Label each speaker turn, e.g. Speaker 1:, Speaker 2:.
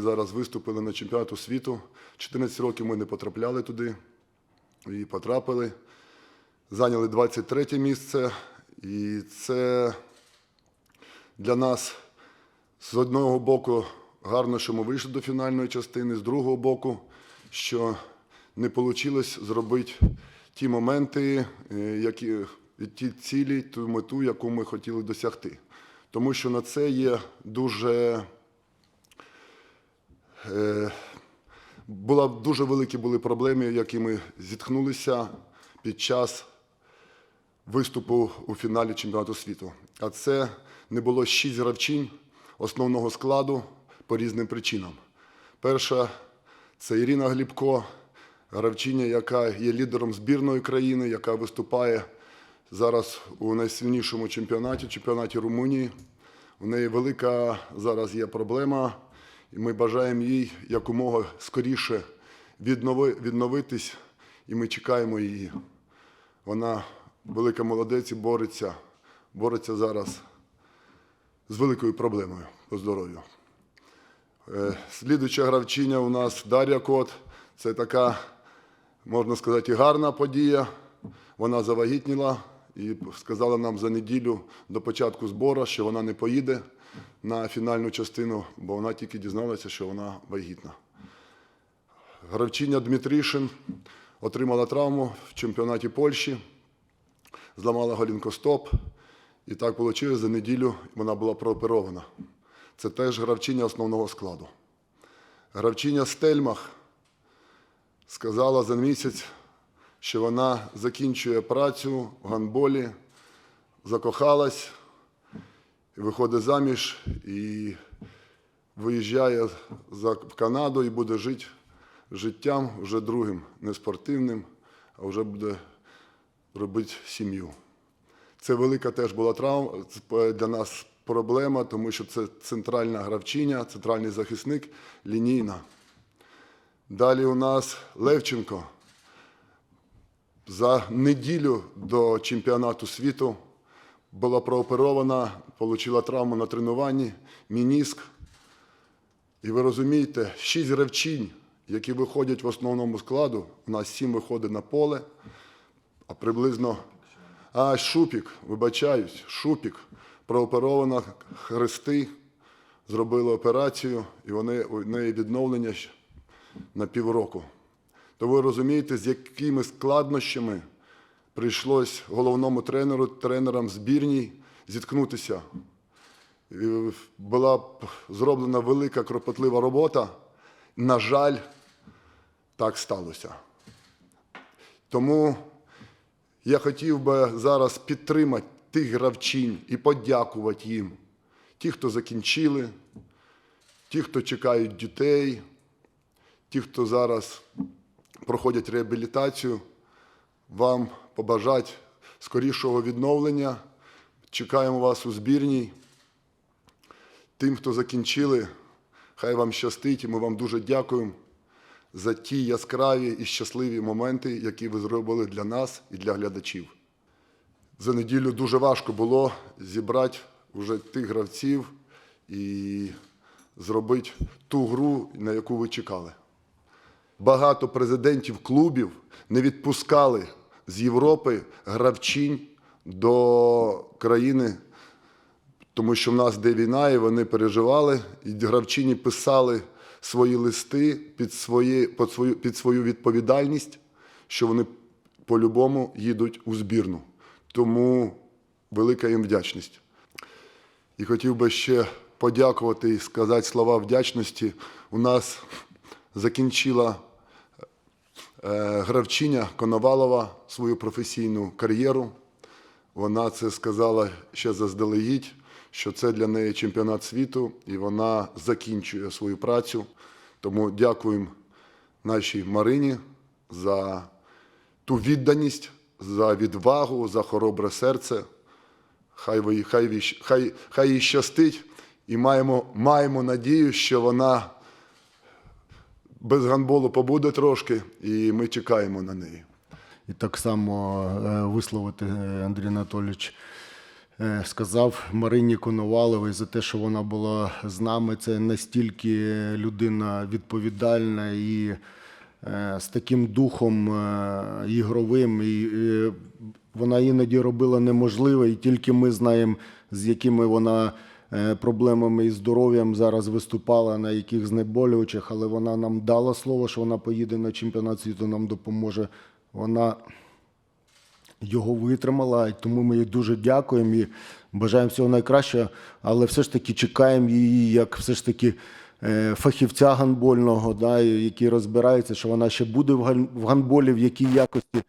Speaker 1: зараз виступили на чемпіонату світу. 14 років ми не потрапляли туди і потрапили. Зайняли 23 місце. І це для нас з одного боку гарно, що ми вийшли до фінальної частини, з другого боку, що не вийшло зробити ті моменти, е, які, ті цілі, ту мету, яку ми хотіли досягти. Тому що на це є дуже була дуже великі були проблеми, які ми зіткнулися під час виступу у фіналі чемпіонату світу. А це не було шість гравчинь основного складу по різним причинам. Перша це Ірина Глібко, гравчиня, яка є лідером збірної країни, яка виступає зараз у найсильнішому чемпіонаті, чемпіонаті Румунії. У неї велика зараз є проблема, і ми бажаємо їй якомога скоріше віднови, відновитись, і ми чекаємо її. Вона велика молодець і бореться, бореться зараз з великою проблемою по здоров'ю. Е, Слідуюча гравчиня у нас Дар'я Кот. Це така, можна сказати, гарна подія. Вона завагітніла і сказала нам за неділю до початку збору, що вона не поїде на фінальну частину, бо вона тільки дізналася, що вона вагітна. Гравчиня Дмитрішин отримала травму в чемпіонаті Польщі, зламала голінкостоп. І так вийшло, за неділю вона була прооперована. Це теж гравчиня основного складу. Гравчиня Стельмах сказала за місяць, що вона закінчує працю в гандболі, закохалась, виходить заміж і виїжджає в Канаду і буде жити життям вже другим, не спортивним, а вже буде робити сім'ю. Це велика теж була травма для нас проблема, тому що це центральна гравчиня, центральний захисник, лінійна. Далі у нас Левченко. За неділю до чемпіонату світу була прооперована, отримала травму на тренуванні, мініск. І ви розумієте, шість гравчинь, які виходять в основному складу, у нас сім виходить на поле, а приблизно а Шупік, вибачаюсь, Шупік, прооперована хрести, зробили операцію, і вони у неї відновлення на півроку. То ви розумієте, з якими складнощами прийшлось головному тренеру, тренерам збірній зіткнутися. Була зроблена велика кропотлива робота. На жаль, так сталося. Тому я хотів би зараз підтримати тих гравчинь і подякувати їм. Ті, хто закінчили, ті, хто чекають дітей, ті, хто зараз проходять реабілітацію, вам побажати скорішого відновлення. Чекаємо вас у збірній. Тим, хто закінчили, хай вам щастить, і ми вам дуже дякуємо за ті яскраві і щасливі моменти, які ви зробили для нас і для глядачів. За неділю дуже важко було зібрати вже тих гравців і зробити ту гру, на яку ви чекали. Багато президентів клубів не відпускали з Європи гравчинь до країни, тому що в нас де війна, і вони переживали, і гравчині писали свої листи під, свої, під, свою, під свою відповідальність, що вони по-любому їдуть у збірну. Тому велика їм вдячність. І хотів би ще подякувати і сказати слова вдячності. У нас закінчила гравчиня Коновалова свою професійну кар'єру. Вона це сказала ще заздалегідь, що це для неї чемпіонат світу, і вона закінчує свою працю. Тому дякуємо нашій Марині за ту відданість, за відвагу, за хоробре серце. Хай, ви, хай, хай, хай їй щастить, і маємо, маємо надію, що вона без гандболу побуде трошки, і ми чекаємо на неї.
Speaker 2: І так само е, висловити, е, Андрій Анатолійович, е, сказав Марині Коноваловій за те, що вона була з нами. Це настільки людина відповідальна і з таким духом ігровим. І вона іноді робила неможливе, і тільки ми знаємо, з якими вона проблемами і здоров'ям зараз виступала, на яких знеболюючих, але вона нам дала слово, що вона поїде на чемпіонат світу, нам допоможе. Вона його витримала, і тому ми їй дуже дякуємо і бажаємо всього найкращого, але все ж таки чекаємо її як все ж таки е, фахівця гандбольного, да, який розбирається, що вона ще буде в ган- в гандболі, в якій якості